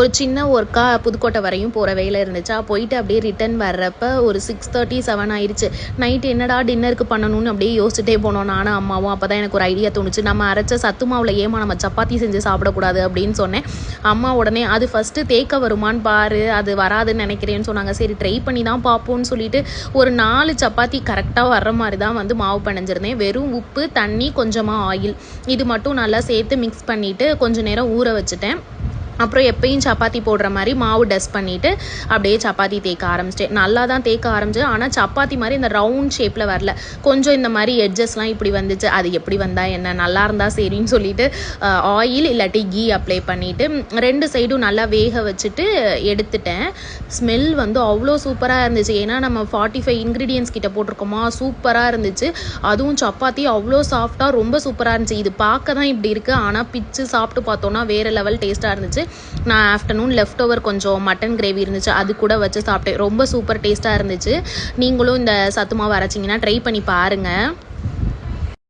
ஒரு சின்ன ஒர்க்காக புதுக்கோட்டை வரையும் போகிற வேலை இருந்துச்சா. போயிட்டு அப்படியே ரிட்டர்ன் வர்றப்ப ஒரு சிக்ஸ் தேர்ட்டி செவன் ஆயிடுச்சு நைட் என்னடா டின்னருக்கு பண்ணணும்னு அப்படியே யோசிச்சுட்டே போனோம் நானும் அம்மாவும். அப்போ தான் எனக்கு ஒரு ஐடியா தோணுச்சு. நம்ம அரைச்ச சத்து மாவில் ஏமா நம்ம சப்பாத்தி செஞ்சு சாப்பிடக்கூடாது அப்படின்னு சொன்னேன். அம்மா உடனே அது ஃபஸ்ட்டு தேக்க வருமான்னு பாரு. அது வராதுன்னு நினைக்கிறேன்னு சொன்னாங்க. சரி ட்ரை பண்ணி தான் பார்ப்போம்னு சொல்லிட்டு ஒரு நாலு சப்பாத்தி கரெக்டாக வர்ற மாதிரி தான் வந்து மாவு பிணைஞ்சிருந்தேன். வெறும் உப்பு தண்ணி கொஞ்சமாக ஆயில் இது மட்டும் நல்லா சேர்த்து மிக்ஸ் பண்ணிவிட்டு கொஞ்சம் நேரம் ஊற வச்சுட்டேன். அப்புறம் எப்பயும் சப்பாத்தி போடுற மாதிரி மாவு டஸ்ட் பண்ணிவிட்டு அப்படியே சப்பாத்தி தேய்க்க ஆரம்பிச்சிட்டேன். நல்லா தான் தேய்க்க ஆரம்பிச்சது. ஆனால் சப்பாத்தி மாதிரி இந்த ரவுண்ட் ஷேப்பில் வரல. கொஞ்சம் இந்த மாதிரி எட்ஜஸ்லாம் இப்படி வந்துச்சு. அது எப்படி வந்தால் என்ன? நல்லா இருந்தால் சரின்னு சொல்லிட்டு ஆயில் இல்லாட்டி கீ அப்ளை பண்ணிவிட்டு ரெண்டு சைடும் நல்லா வேக வச்சுட்டு எடுத்துட்டேன். ஸ்மெல் வந்து அவ்வளோ சூப்பராக இருந்துச்சு. ஏன்னா நம்ம ஃபார்ட்டி ஃபைவ் இன்க்ரீடியன்ஸ் கிட்ட போட்டிருக்கோமா? சூப்பராக இருந்துச்சு. அதுவும் சப்பாத்தி அவ்வளோ சாஃப்டாக ரொம்ப சூப்பராக இருந்துச்சு. இது பார்க்க தான் இப்படி இருக்குது ஆனால் பிச்சு சாப்பிட்டு பார்த்தோன்னா வேறு லெவல் டேஸ்ட்டாக இருந்துச்சு. நான் ஆஃப்டர்நூன் லெஃப்ட் ஓவர் கொஞ்சம் மட்டன் கிரேவி இருந்துச்சு அது கூட வச்சு சாப்பிட்டேன். ரொம்ப சூப்பர் டேஸ்ட்டாக இருந்துச்சு. நீங்களும் இந்த சத்து மாவு அரைச்சிங்கன்னா ட்ரை பண்ணி பாருங்கள்